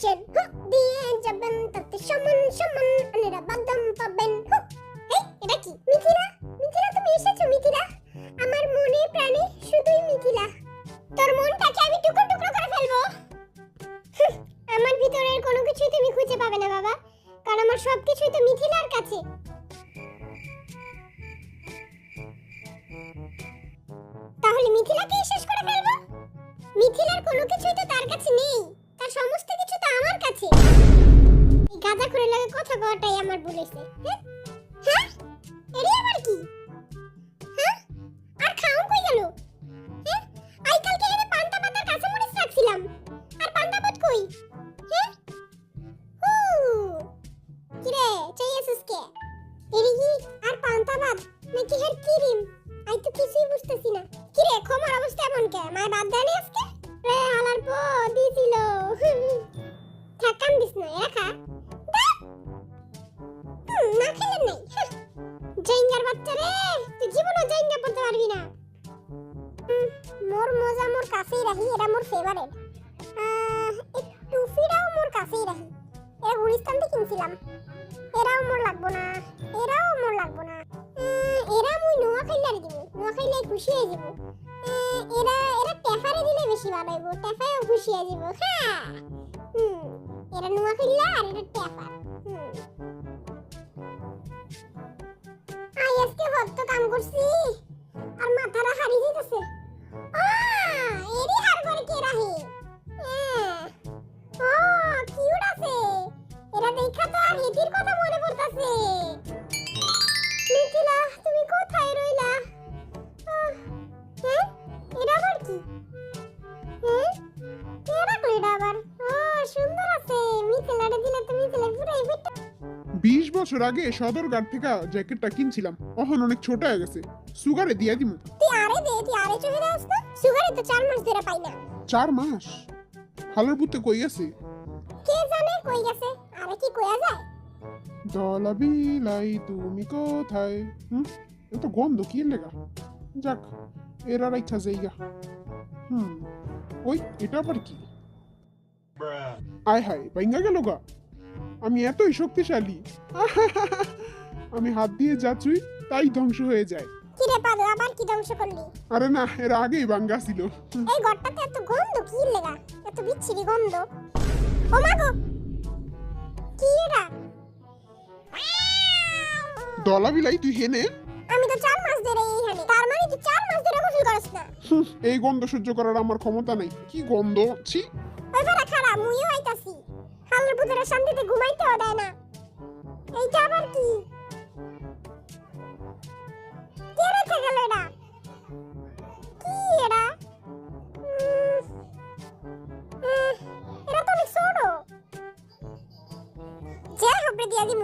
Chain hook দিয়ে যাবেন তাতে সমান সমান আনেরা বাদাম পাবেন এই এটা কি মিথিলা মিথিলা তুমি এসেছ মিথিলা আমার মনে প্রাণে শুধুই মিথিলা তোর মনটাকে আমি টুকরো টুকরো করে ফেলব আমার ভিতরের কোনো কিছুই তুমি খুঁজে পাবে না বাবা কারণ আমার সবকিছুই তো মিথিলার কাছে তাহলে মিথিলাকে শেষ করে ফেলব var burası. Hep রাখি এটা মোর ফেভারিট এই টুফিটাও মোর কাছেই রাখি এটা গুলিস্তান থেকে কিনছিলাম। এরাও মোর লাগবো না এরাও মোর লাগবো না। এরা মুই নোয়া খাইলে আর দিব নোয়া খাইলে খুশি হয়ে যাব এরা এরা টেফারে দিলে বেশি ভালো হইব টেফায়ও খুশি হয়ে যাব। হ্যাঁ হুম এরা নোয়া খাইলে আর এটা টেফার হুম আই আজকে হত্ত কাম করছি আর মাথারা হারি যেতেছে হার করে কে রাহে? ও, কিউট আছে। এরা দেখা তো আর হেতির কথা মনে পড়তাছে। মিথিলা, তুমি কোথায় রইলা? হ্যাঁ? এটা আবার কি? হ্যাঁ? কে রাখল এটা আবার। ও, সুন্দর আছে। মিথিলাটা দিলে তো মিথিলা পুরাই ফিট বিশ বছর আগে সদরঘাট থেকে জ্যাকেটটা কিনছিলাম। এখন অনেক ছোট হয়ে গেছে। সুগারে দিয়া দিমু তুই আরে দে তুই আরে চলে যাস না? সুগারে তো চার মাস ধরে পাই না। চার মাস? হালার বুতে কই আছে? কে জানে কই গেছে? আরে কি কইয়া যায়? দলা বিলাই তুমি কোথায়? হুম? এত গন্ধ কি লেগা? যাক এর আর ইচ্ছা যাইগা হুম ওই এটা আবার কি? আয় হায় বাইঙ্গা গেল গা। আমি এতই শক্তিশালী। আমি হাত দিয়ে যা চুই তাই ধ্বংস হয়ে যায়। রে পাদু আবার কি ধ্বংস করলি? আরে না এর আগেই বাঙ্গা ছিল। এই ঘরটাতে এত গন্ধ কি লেগা? এত বিচ্ছিরি গন্ধ। ও মা গো! কি এটা? দলা বিলাই তুই হেনে? আমি তো চার মাস ধরে এইখানে তার মানে তুই চার মাস ধরে গোসল করছ না। এই গন্ধ সহ্য করার আমার ক্ষমতা নাই। কি গন্ধ? ছি। ওই বেড়া খারা মুইও আইতাছি। হালার পুজোর শান্তিতে ঘুমাইতেও দেয় না। এইটা আবার কি? কে রেখে গেল এটা? কি এটা? এরা তো অনেক ছোট। যা হবে দিয়া দি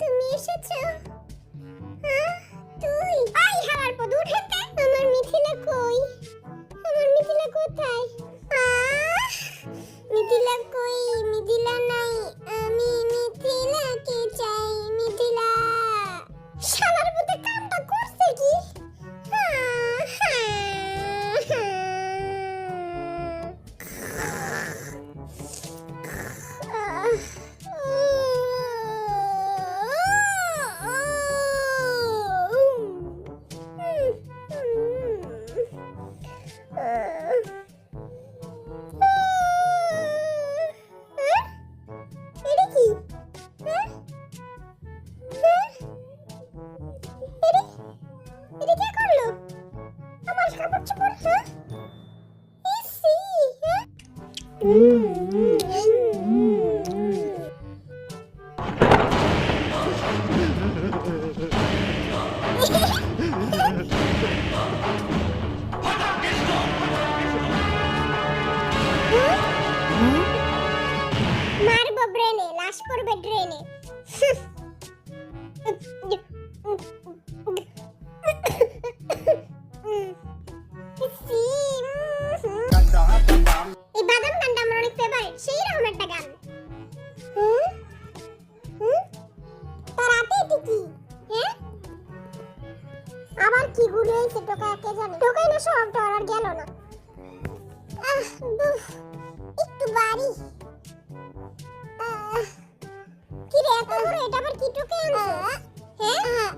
তুমি এসেছ? মারবো ব্রেনে লাশ পড়বে ড্রেনে আবার কি গুলো হয়েছে টোকা? কে জানে? টোকাই না সব ডলার গেল না। আহ, বুফ, একটু বাড়ি। কি রে এত বড় এটা আবার কি টোকে আনছো? হ্যাঁ?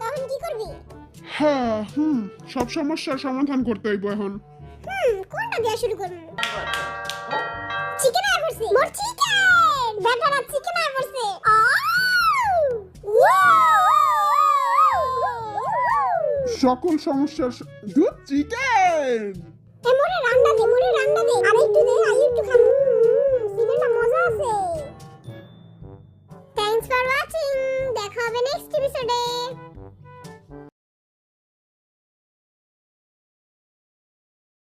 তখন কি করবি? হ্যাঁ হুম সব সমস্যার সমাধান করতে হইব এখন। হুম কোনটা দিয়ে শুরু করব? চিকেন আয় পড়ছে মোর চিকেন বেটারা চিকেন আউ! ওয়াও! সকল সমস্যার দুধ চিকেন এ মোরে রান্না দে মোরে রান্না দে। আর একটু দে। আর today.